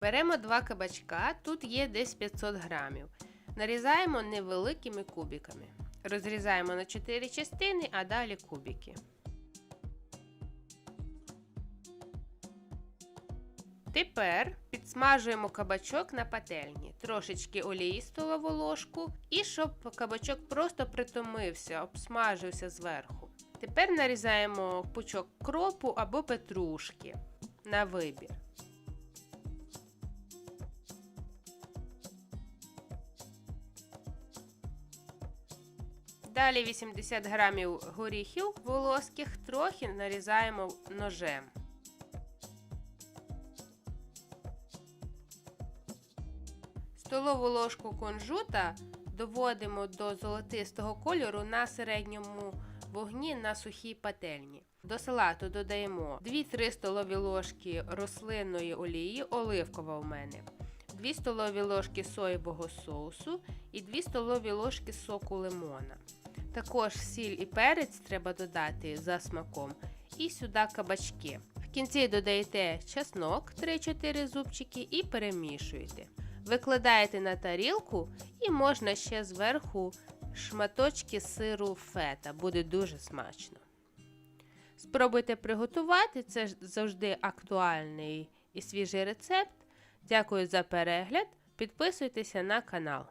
Беремо два кабачка, тут є десь 500 грамів. Нарізаємо невеликими кубиками. Розрізаємо на 4 частини, а далі кубики. Тепер підсмажуємо кабачок на пательні, трошечки олії столову ложку і щоб кабачок просто притомився, обсмажився зверху. Тепер нарізаємо пучок кропу або петрушки на вибір. Далі 80 грамів горіхів волоських трохи нарізаємо ножем. Столову ложку кунжута доводимо до золотистого кольору на середньому вогні на сухій пательні. До салату додаємо 2-3 столові ложки рослинної олії, оливкова у мене, 2 столові ложки соєвого соусу і 2 столові ложки соку лимона. Також сіль і перець треба додати за смаком. І сюди кабачки. В кінці додаєте чеснок 3-4 зубчики і перемішуєте. Викладаєте на тарілку і можна ще зверху шматочки сиру фета. Буде дуже смачно. Спробуйте приготувати, це завжди актуальний і свіжий рецепт. Дякую за перегляд. Підписуйтеся на канал.